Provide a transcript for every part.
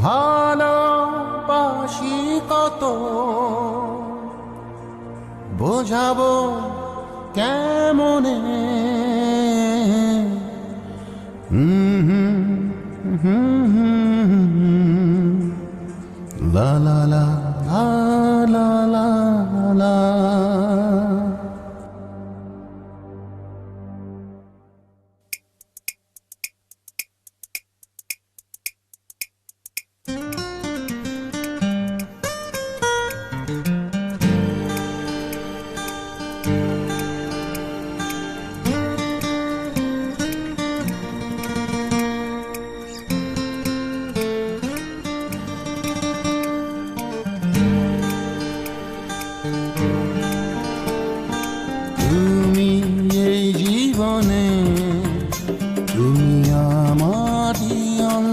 ভালোবাসি কত? বোঝাবো কেমনে? লা লা লা লা লা।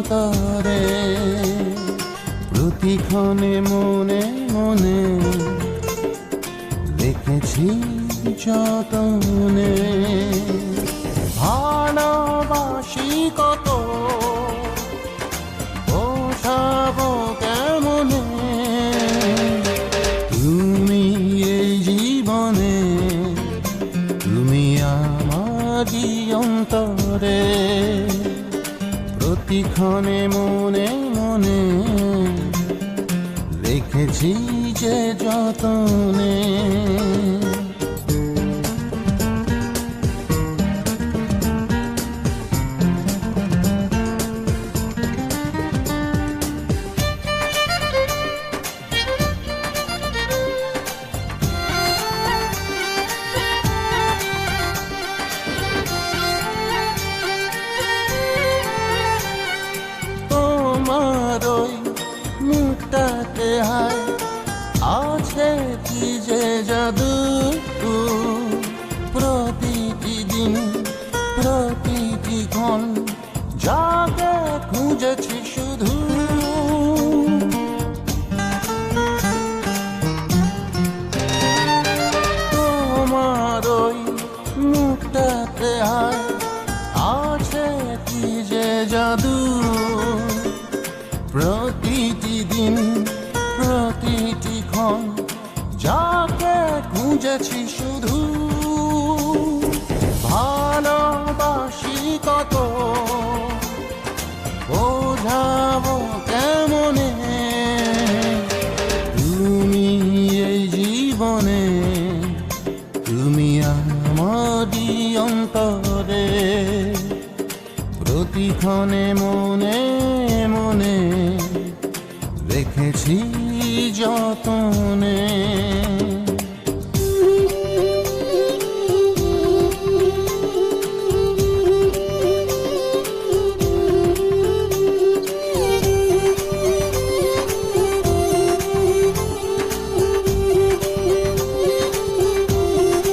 অন্তরে। প্রতিক্ষণে মনে মনে দেখেছি যতনে। ভালোবাসি কত বোঝাবো কেমনে? তুমি এই জীবনে, তুমি আমারই অন্তরে। প্রতিক্ষণে মনে মনে রেখেছি যে যতনে ক্ষণ যাকে খুঁজেছি শুধু। তোমার ওই আছে কি যে যাকে খুঁজেছি শুধু। প্রতিক্ষণে মনে মনে রেখেছি যতনে।